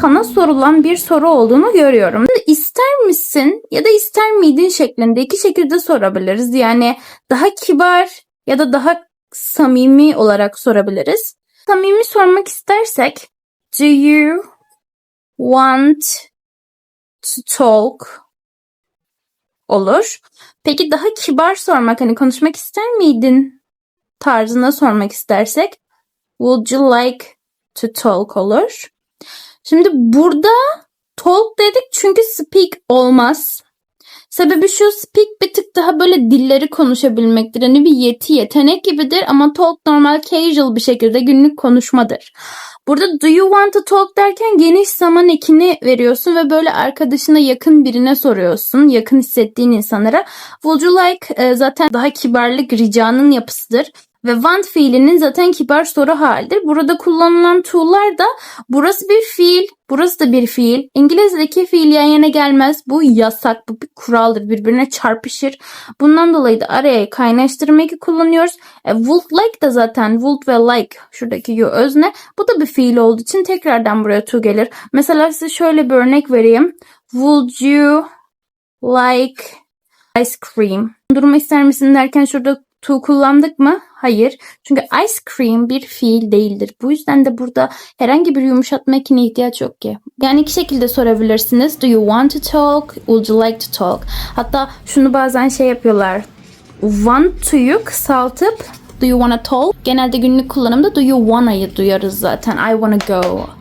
sana sorulan bir soru olduğunu görüyorum. İster misin ya da ister miydin şeklinde iki şekilde sorabiliriz. Yani daha kibar ya da daha samimi olarak sorabiliriz. Samimi sormak istersek Do you want to talk olur. Peki daha kibar sormak hani konuşmak ister miydin tarzında sormak istersek would you like to talk olur. Şimdi burada talk dedik çünkü speak olmaz. Sebebi şu speak bir tık daha böyle dilleri konuşabilmektir. Hani bir yeti yetenek gibidir ama talk normal casual bir şekilde günlük konuşmadır. Burada do you want to talk derken geniş zaman ekini veriyorsun ve böyle arkadaşına yakın birine soruyorsun. Yakın hissettiğin insanlara. Would you like e, zaten daha kibarlık ricanın yapısıdır. Ve want fiilinin zaten kibar soru halidir. Burada kullanılan to'lar da burası bir fiil, burası da bir fiil. İngilizce'deki fiil yan yana gelmez. Bu yasak, bu bir kuraldır. Birbirine çarpışır. Bundan dolayı da araya kaynaştırma kullanıyoruz. E, would like da zaten would ve like şuradaki you özne. Bu da bir fiil olduğu için tekrardan buraya to gelir. Mesela size şöyle bir örnek vereyim. Would you like ice cream? Durma ister misin derken şurada to kullandık mı? Hayır. Çünkü ice cream bir fiil değildir. Bu yüzden de burada herhangi bir yumuşatma ekine ihtiyaç yok ki. Yani iki şekilde sorabilirsiniz. Do you want to talk? Would you like to talk? Hatta şunu bazen şey yapıyorlar. Want to'yu kısaltıp Do you wanna talk? Genelde günlük kullanımda do you wanna'yı duyarız zaten. I wanna go.